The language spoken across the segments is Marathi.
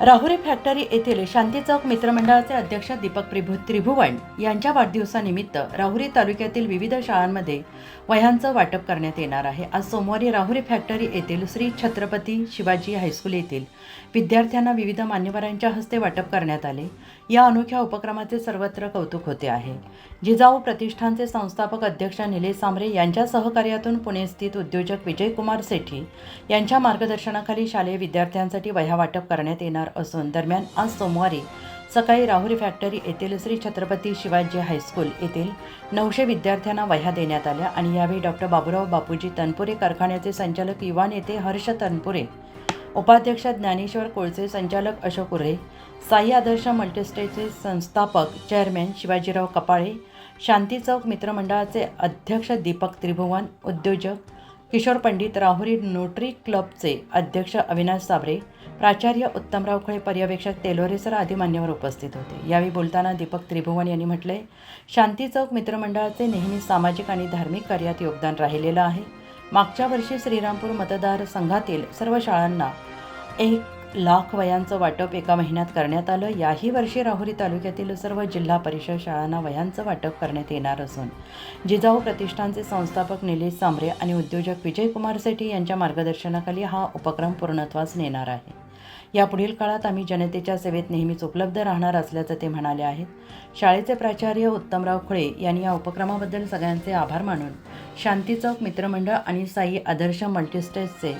राहुरी फॅक्टरी येथील शांती चौक मित्रमंडळाचे अध्यक्ष दीपक त्रिभु त्रिभुवन यांच्या वाढदिवसानिमित्त राहुरी तालुक्यातील विविध शाळांमध्ये वह्यांचं वाटप करण्यात येणार आहे. आज सोमवारी राहुरी फॅक्टरी येथील श्री छत्रपती शिवाजी हायस्कूल येथील विद्यार्थ्यांना विविध मान्यवरांच्या हस्ते वाटप करण्यात आले. या अनोख्या उपक्रमाचे सर्वत्र कौतुक होते आहे. जिजाऊ प्रतिष्ठानचे संस्थापक अध्यक्ष निलेश सांबरे यांच्या सहकार्यातून पुणे स्थित उद्योजक विजयकुमार सेठी यांच्या मार्गदर्शनाखाली शालेय विद्यार्थ्यांसाठी वह्या वाटप करण्यात येणार असून दरम्यान आज सोमवारी सकाळी राहुरी फॅक्टरी येथील श्री छत्रपती शिवाजी हायस्कूल येथील नऊशे विद्यार्थ्यांना वह्या देण्यात आल्या आणि यावेळी डॉक्टर बाबुराव बापूजी तनपुरे कारखान्याचे संचालक युवा नेते हर्ष तनपुरे उपाध्यक्ष ज्ञानेश्वर कोळसे संचालक अशोक उरे साई आदर्श मल्टीस्टेटचे संस्थापक चेअरमॅन शिवाजीराव कपाळे शांती चौक मित्रमंडळाचे अध्यक्ष दीपक त्रिभुवन उद्योजक किशोर पंडित राहुरी नोटरी क्लबचे अध्यक्ष अविनाश साबरे प्राचार्य उत्तमराव खळे पर्यवेक्षक तेलोरेसर आदी मान्यवर उपस्थित होते. यावेळी बोलताना दीपक त्रिभुवन यांनी म्हटले शांती चौक मित्रमंडळाचे नेहमी सामाजिक आणि धार्मिक कार्यात योगदान राहिलेलं आहे. मागच्या वर्षी श्रीरामपूर मतदारसंघातील सर्व शाळांना एक लाख वयांचं वाटप एका महिन्यात करण्यात आलं. याही वर्षी राहुरी तालुक्यातील सर्व जिल्हा परिषद शाळांना वयांचं वाटप करण्यात येणार असून जिजाऊ प्रतिष्ठानचे संस्थापक निलेश सांबरे आणि उद्योजक विजयकुमार सेठी यांच्या मार्गदर्शनाखाली हा उपक्रम पूर्णत्वास नेणार आहे. यापुढील काळात आम्ही जनतेच्या सेवेत नेहमीच उपलब्ध राहणार असल्याचं ते म्हणाले आहेत. शाळेचे प्राचार्य उत्तमराव खुळे यांनी या उपक्रमाबद्दल सगळ्यांचे आभार मानून शांती चौक मित्रमंडळ आणि साई आदर्श मल्टीस्टेजचे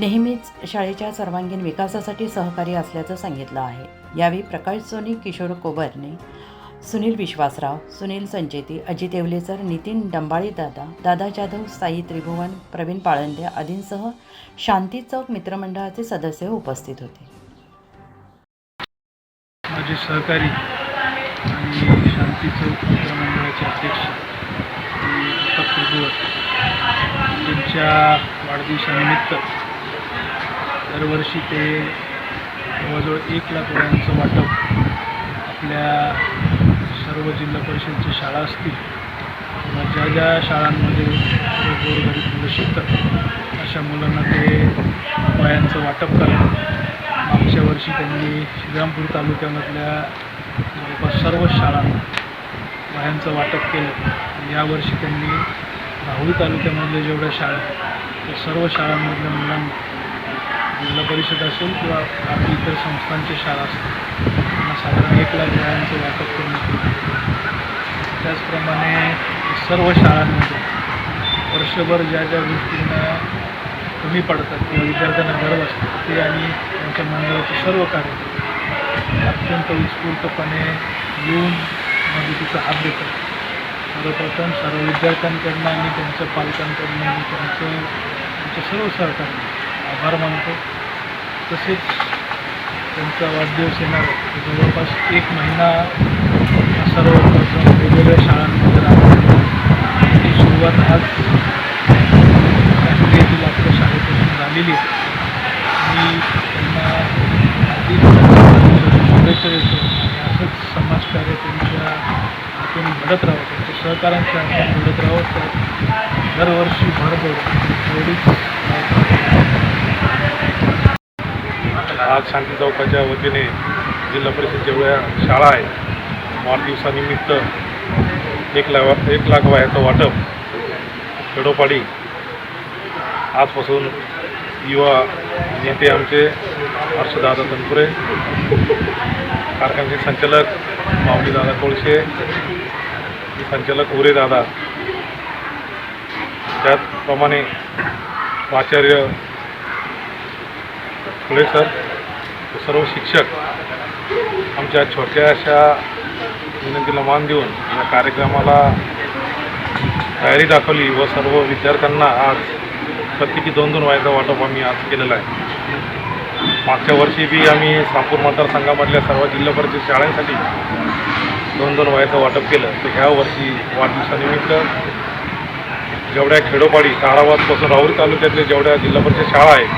नेहमीच शाळेच्या सर्वांगीण विकासासाठी सहकार्य असल्याचं सांगितलं आहे. यावेळी प्रकाश सोनी किशोर कोबरने सुनील विश्वासराव सुनील संचेती अजित येवलेकर नितीन डंबाळी दादा दादा जाधव साई त्रिभुवन प्रवीण पाळंदे आदींसह शांती चौक मित्रमंडळाचे सदस्य उपस्थित होते. माझे सहकारी आणि शांती चौक मित्रमंडळाचे अध्यक्ष दीपक त्रिभुवन त्यांच्या वाढदिवसानिमित्त दरवर्षी ते जवळजवळ एक लाख रुपयांचं वाटप आपल्या सर्व जिल्हा परिषदच्या शाळा असतील किंवा ज्या ज्या शाळांमध्ये गोरगरीब मुलं शिकतात अशा मुलांना ते वयांचं वाटप करणं. मागच्या वर्षी त्यांनी श्रीरामपूर तालुक्यामधल्या जवळपास सर्व शाळांना वयांचं वाटप केलं. यावर्षी त्यांनी राहुरी तालुक्यामधल्या जेवढ्या शाळा त्या सर्व शाळांमधल्या मुलांना जिल्हा परिषद असेल किंवा आपली इतर संस्थांच्या शाळा असतील त्यांना साधारण एक लाख शाळांचं वाटप करण्यात त्याचप्रमाणे सर्व शाळांमध्ये वर्षभर ज्या ज्या गोष्टींना कमी पडतात किंवा विद्यार्थ्यांना गरज असते ते आणि त्यांच्या मंडळाचे सर्व कार्य अत्यंत उत्स्फूर्तपणे येऊन म्हणजे मदतीचा हात देतात. सर्वप्रथम सर्व विद्यार्थ्यांकडनं आणि त्यांच्या पालकांकडनं मी त्यांचं त्यांच्या सर्व सहकार्य आभार मानतो. तसेच त्यांचा वाढदिवस येणार जवळपास एक महिना हा सर्व वेगवेगळ्या शाळांमध्ये राहतो ती सुरुवात आज येथील आपल्या शाळेपासून झालेली आहे. मी त्यांना शुभेच्छा देतो. आणि असंच समाजकार्य त्यांच्या आपण घडत राहतो त्यांच्या सहकारांच्या आपण घडत राहावं. तर दरवर्षी भर पडून एवढीच आज शांती चौकाच्या वतीने जिल्हा परिषद जेवढ्या शाळा आहेत वाढदिवसानिमित्त एक लाख एक लाख वयाचं वाटप खेडोपाडी. आजपासून युवा नेते आमचे हर्षदादा तनपुरे कारखान्याचे संचालक माऊलीदादा कोळशे संचालक उरे दादा त्याचप्रमाणे प्राचार्य पुढे सर सर्व शिक्षक आमच्या छोट्या अशा विनंतीला मान देऊन या कार्यक्रमाला तयारी दाखवली व सर्व विद्यार्थ्यांना आज प्रत्येकी दोन दोन वयाचा वाटप आम्ही आज केलेला आहे. मागच्या वर्षी बी आम्ही सापूर मतदारसंघामधल्या सर्व जिल्हा परिषद शाळांसाठी दोन दोन वयाचं वाटप केलं. तर ह्या वर्षी वाढदिवसानिमित्त जेवढ्या खेडोपाडी तारावादपासून राहुरी तालुक्यातल्या जेवढ्या जिल्हा परिषद शाळा आहेत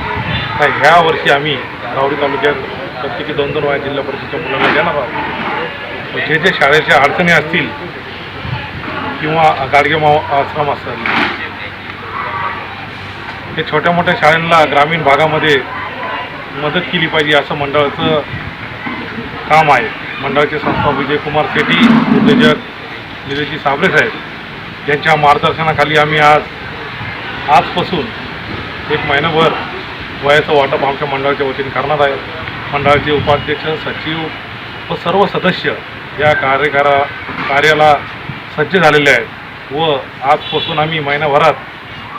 त्या ह्या वर्षी आम्ही रावडी तालुक्यात प्रत्येकी दोन दोन वया जिल्हा परिषदच्या मुलांना देणार आहोत. जे जे शाळेच्या अडचणी असतील किंवा गाडगेमाव आश्रम असेल हे छोट्या मोठ्या शाळांना ग्रामीण भागामध्ये मदत केली पाहिजे असं मंडळाचं काम आहे. मंडळाचे संस्था विजयकुमार शेट्टी उद्योजक निलेशजी साबरे साहेब यांच्या मार्गदर्शनाखाली आम्ही आज आजपासून एक महिनाभर वयाचं वाटप आमच्या मंडळाच्या वतीने करणार आहे मंडळाचे उपाध्यक्ष सचिव व सर्व सदस्य या कार्यकारा कार्याला सज्ज झालेले आहेत. व आजपासून आम्ही महिनाभरात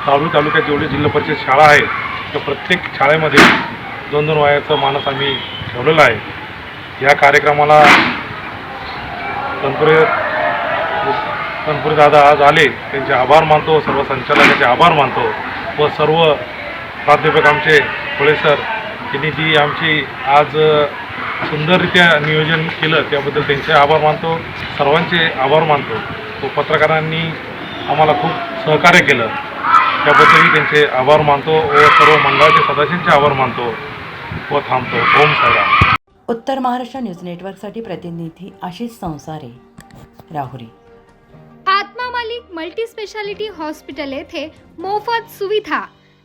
तालुक तालुक्यात जेवढी जिल्हा परिषद शाळा आहे त्या प्रत्येक शाळेमध्ये दोन दोन वयाचं मानस आम्ही ठेवलेलं आहे. या कार्यक्रमाला तनपुरे तनपुरे दादा आज आले. त्यांचे आभार मानतो सर्व संचालकांचे आभार मानतो व सर्व प्राध्यापक आमचे फळे सर यांनी जी आमची आज सुंदररित्या नियोजन केलं त्याबद्दल त्यांचे आभार मानतो. सर्वांचे आभार मानतो. व पत्रकारांनी आम्हाला खूप सहकार्य केलं. त्याबद्दलही त्यांचे आभार मानतो व सर्व मंडळाचे सदस्यांचे आभार मानतो व थांबतो. ओम साईराम. उत्तर महाराष्ट्र न्यूज नेटवर्कसाठी प्रतिनिधी आशिष संसारे राहुरी. आत्मा मालिक मल्टी स्पेशालिटी हॉस्पिटल येथे मोफत सुविधा.